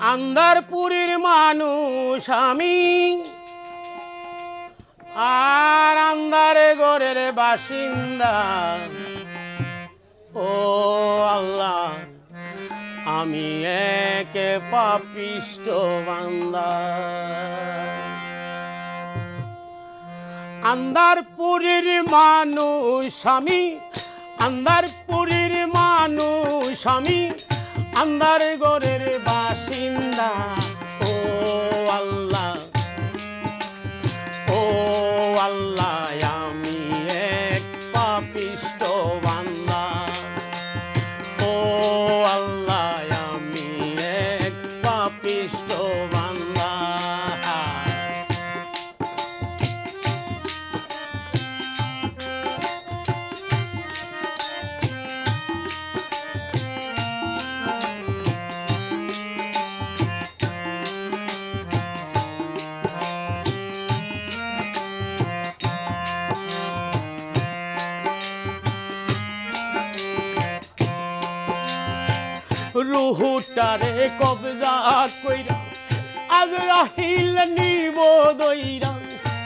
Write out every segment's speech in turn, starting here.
আন্দারপুরীর মানুষ আমি। আর আন্দারে গোরের বাসিন্দা। ও আল্লাহ, আমি একে পাপিষ্ট বান্দা। আন্দারপুরীর মানুষ আমি আন্দারপুরীর মানুষ আমি। আন্দার গড়ের বাসিন্দা। ও আল্লাহ ও আল্লাহ রুহুটারে কবজা কইরা, আজ রাহিল নিব দইরা।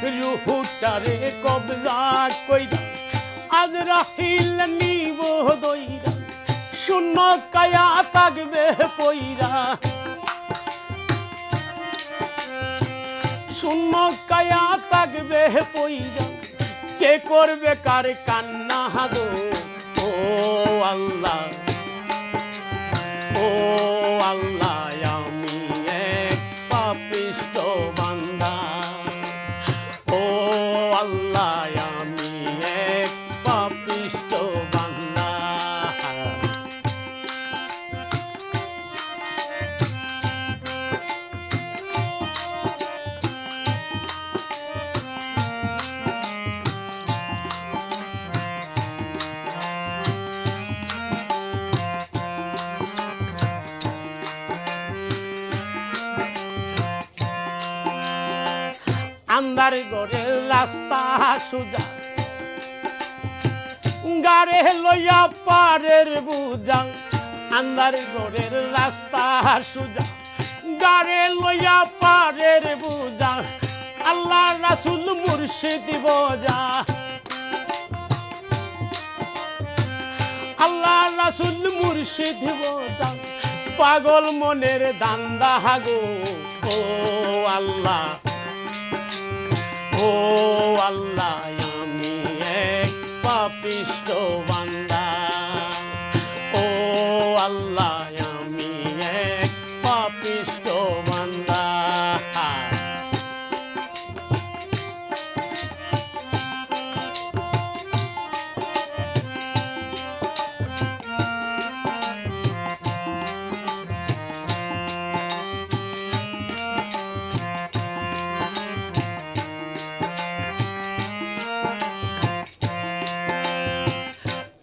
রুহুটারে কবজা কইরা, আজ রাহিল নিব দইরা। শূন্য কায়া থাকবে পইরা। শূন্য কায়া থাকবে পইরা। কে করবে কার কান্না গো ও আল্লাহ। আল্লাহ আন্দার গড়ের রাস্তা সুজা। গাড়ে লইয়া পারের বুঝা। আন্দার গড়ের রাস্তা সুজা। গাড়ে লইয়া পারের বুঝা। আল্লাহ রাসুল মুর্শিদ বোঝা। আল্লাহ রাসুল মুর্শিদ বোঝা। পাগল মনের দান্দা গো, ও আল্লাহ। ও আল্লাহ আমি এক পাপিষ্ট বান্দা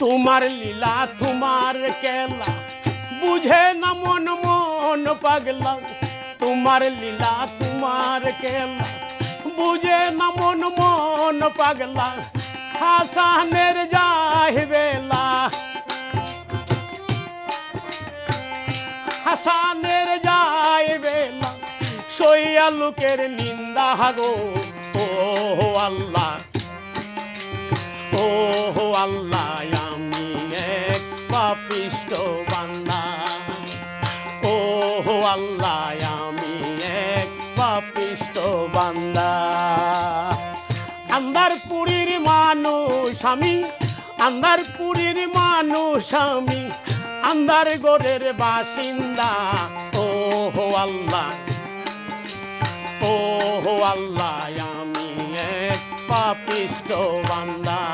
তোমার লীলা, তোমার কেলা। বুঝে না মন মন পাগলা। তোমার লীলা, তোমার কেলা। বুঝে না মন মন পাগলা। হাসানের যাই বেলা। হাসানের যাই বেলা। সইয়া লোকের নিন্দা গো ও আল্লাহ। আমি বান্দা। বান্দা। আন্দার পুরীর মানুষ আমি আন্দার পুরীর মানুষ আমি আন্দার গোরের বাসিন্দা। ও হো আল্লাহ ও হো আল্লাহ, আমি এক পাপিষ্ট বান্দা।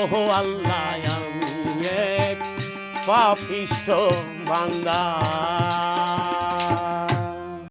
ও আল্লাহ আমি এক পাপিষ্ট বান্দা।